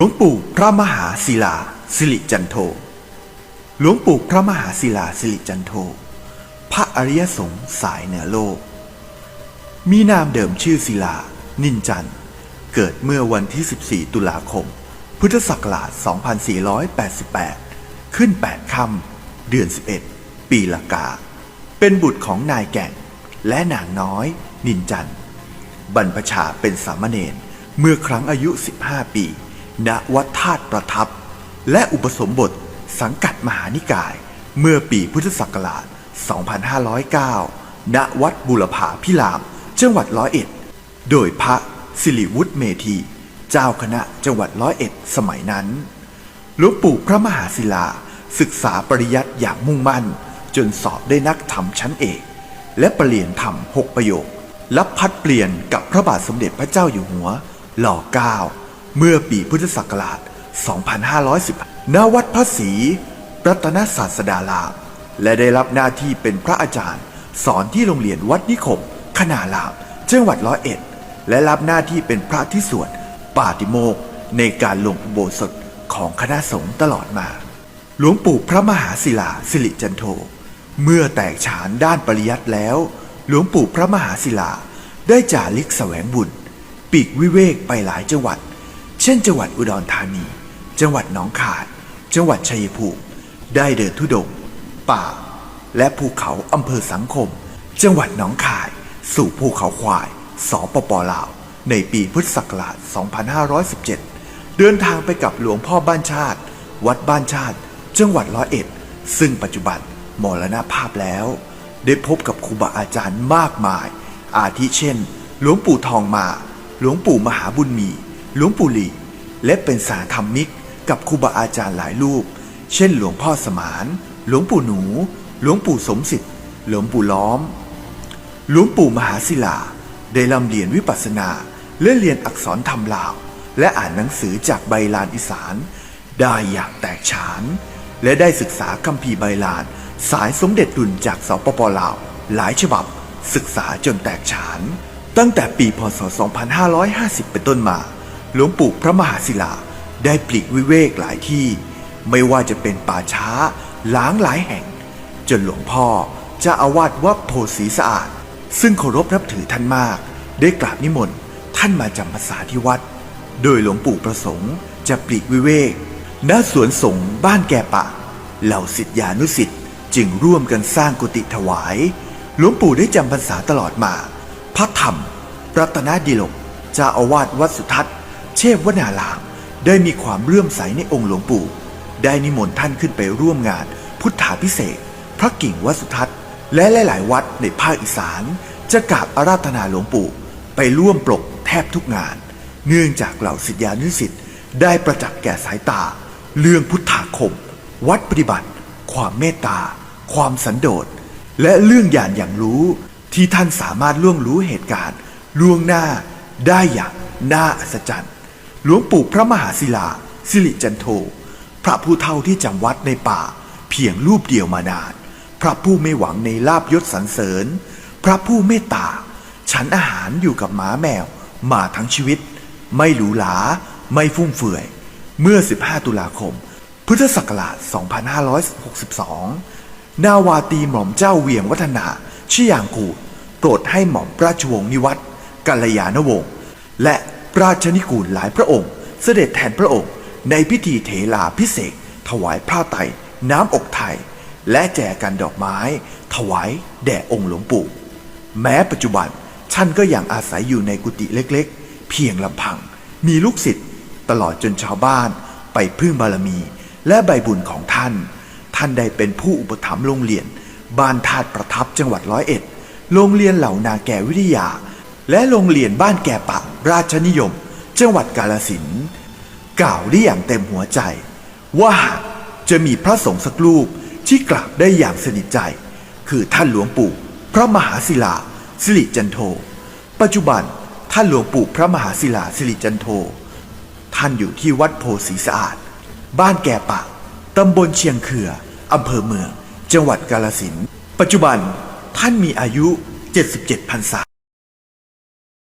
หลวงปู่พระมหาศิลาสิริจันโท หลวงปู่พระมหาศิลาสิริจันโท พระอริยสงฆ์สายเหนือโลก มีนามเดิมชื่อศิลา นินจัน เกิดเมื่อวันที่ 14 ตุลาคม พุทธศักราช 2488 ขึ้น 8 ค่ำ เดือน 11 ปีละกา เป็นบุตรของนายแก่ง และนางน้อย นินจัน บรรพชาเป็นสามเณรเมื่อครั้งอายุ 15 ปี ณวัดธาตุประทับ และอุปสมบทสังกัดมหานิกาย เมื่อปีพุทธศักราช 2509 ณ วัดบุรพาพิราม จังหวัดร้อยเอ็ด โดยพระสิริวุฒิเมธี เจ้าคณะจังหวัดร้อยเอ็ดสมัยนั้น หลวงปู่พระมหาศิลาศึกษาปริยัติอย่างมุ่งมั่น จนสอบได้นักธรรมชั้นเอก และประเรียนธรรมหกประโยครับพัดเปลี่ยนกับพระบาทสมเด็จพระเจ้าอยู่หัวหล่อเก้า เมื่อปีพุทธศักราช 2510 ณ วัดพระศรีรัตนศาสดารามและได้รับหน้าที่เป็นพระอาจารย์ สอนที่โรงเรียนวัดนิคม ขนารามจังหวัดร้อยเอ็ด และรับหน้าที่เป็นพระที่สวดปาติโมกข์ในการลงอุโบสถของคณะสงฆ์ตลอดมา หลวงปู่พระมหาศิลาสิริจันโท เมื่อแตกฉานด้านปริยัติแล้ว หลวงปู่พระมหาศิลาได้จาริกแสวงบุญ ปีกวิเวกไปหลายจังหวัด ช่นจังหวัดอุดรธานี จังหวัดหนองคาย จังหวัดชัยภูมิได้เดินทุดง ป่า และภูเขาอำเภอสังคม จังหวัดหนองคาย สู่ภูเขาควายสปปลาว ในปีพุทธศักราช 2517 เดินทางไปกับหลวงพ่อบ้านชาติ วัดบ้านชาติ จังหวัดร้อยเอ็ด ซึ่งปัจจุบันมรณภาพแล้ว ได้พบกับครูบาอาจารย์มากมาย อาทิเช่น หลวงปู่ทองมา หลวงปู่มหาบุญมี หลวงปู่หลีและเป็นสาธรรมิกกับครูบาอาจารย์หลายรูป เช่นหลวงพ่อสมาน หลวงปู่หนู หลวงปู่สมศิษย์หลวงปู่ล้อม หลวงปู่มหาศิลา ได้ลำเรียนวิปัสสนาและเรียนอักษรธรรมลาว และอ่านหนังสือจากใบลานอีสาน ได้อย่างแตกฉาน และได้ศึกษาคัมภีร์ใบลาน สายสมเด็จดุลจากสปปลาว หลายฉบับ ศึกษาจนแตกฉาน ตั้งแต่ปีพศ 2550 เป็นต้นมา หลวงปู่พระมหาศิลาได้ปลีกวิเวกหลายที่ ไม่ว่าจะเป็นป่าช้าล้างหลายแห่ง จนหลวงพ่อเจะอาวาสวัดโพสีสะอาด ซึ่งเคารพนับถือท่านมาก ได้กราบนิมนต์ท่านมาจำพรรษาที่วัด โดยหลวงปู่ประสงค์จะปลีกวิเวกณสวนสงบ้านแก่ปะเหล่าศิษยานุศิษย์จึงร่วมกันสร้างกุฏิถวาย หลวงปู่ได้จำพรรษาตลอดมา พระธรรม รัตนดิลกเจ้าอาวาสวัดสุทัศน์ เชฟวนารามได้มีความเลื่อมใสในองค์หลวงปู่ ได้นิมนต์ท่านขึ้นไปร่วมงาน พุทธาพิเศษพระกิ่งวัสุทัศน์ และหลาย ๆ วัดในภาคอีสาน จะกราบอาราธนาหลวงปู่ ไปร่วมปลกแทบทุกงาน เนื่องจากเหล่าศิษยานุศิษย์ได้ประจักษ์แก่สายตา เรื่องพุทธาคม วัดปฏิบัติ ความเมตตา ความสันโดษและเรื่องอย่างอย่างรู้ที่ท่านสามารถล่วงรู้เหตุการณ์ล่วงหน้าได้อย่างน่าอัศจรรย์ หลวงปู่พระมหาศิลา สิริจันโท พระผู้เฒ่าที่จำวัดในป่า เพียงรูปเดียวมานาน พระผู้ไม่หวังในลาบยศสรรเสริญ พระผู้เมตตา ฉันอาหารอยู่กับหมาแมวมาทั้งชีวิต ไม่หรูหราไม่ฟุ่มเฟือย เมื่อ 15 ตุลาคม พุทธศักราช 2562 นาวาตีหม่อมเจ้าเวียงวัฒนาชิยางกูดโปรดให้หม่อมราชวงศ์นิวัตรกัลยาณวงศ์และ ราชนิกูลหลายพระองค์ เสด็จแทนพระองค์ในพิธีเถลาพิเศษ ถวายผ้าไตรน้ำอกไทย และแจกันดอกไม้ ถวายแด่องค์หลวงปู่ แม้ปัจจุบันท่านก็ยังอาศัยอยู่ในกุฏิเล็กๆ เพียงลำพัง มีลูกศิษย์ตลอดจนชาวบ้าน ไปพึ่งบารมี และใบบุญของท่าน ท่านได้เป็นผู้อุปถัมภ์โรงเรียน บ้านธาตุประทับจังหวัดร้อยเอ็ด โรงเรียนเหล่านาแก่วิทยา และโรงเรียนบ้านแก่ปะราชนิยม จังหวัดกาลสินกล่าวได้อย่างเต็มหัวใจ ว่าหากจะมีพระสงฆ์สักรูปที่กราบได้อย่างสนิทใจ คือท่านหลวงปู่พระมหาศิลาสิริจันโท ปัจจุบันท่านหลวงปู่พระมหาศิลาสิริจันโท ท่านอยู่ที่วัดโพสีสะอาด บ้านแก่ปะตำบลเชียงเขืออำเภอเมือง จังหวัดกาลสินปัจจุบันท่านมีอายุ 77พรรษา